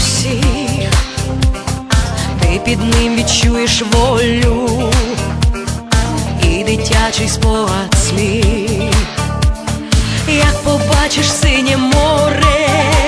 всіх, ти під ним відчуєш волю і дитячий спогад слів, як побачиш синє море.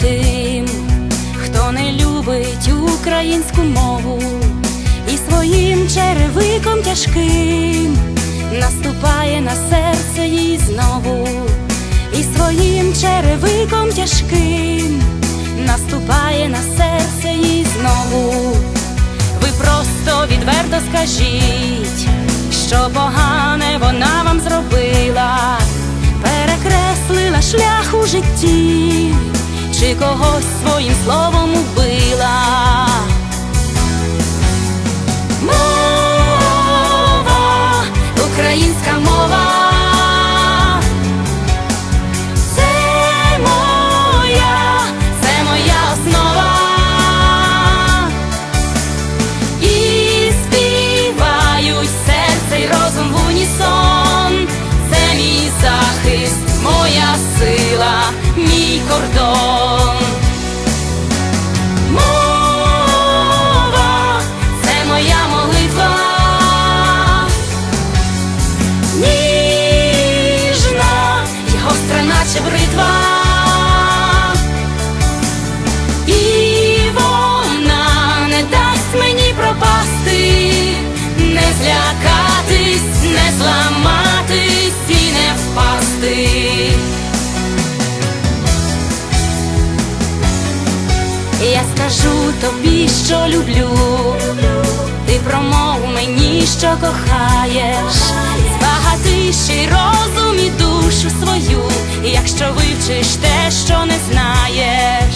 Тим, хто не любить українську мову і своїм черевиком тяжким наступає на серце їй знову, і своїм черевиком тяжким наступає на серце їй знову. Ви просто відверто скажіть, що погане вона вам зробила, перекреслила шлях у житті, чи когось своїм словом убила. Мова, українська мова. Захист, моя сила, мій кордон. Що люблю, ти промов мені, що кохаєш, збагати розум і душу свою, якщо вивчиш те, що не знаєш.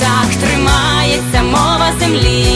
Так тримається мова землі,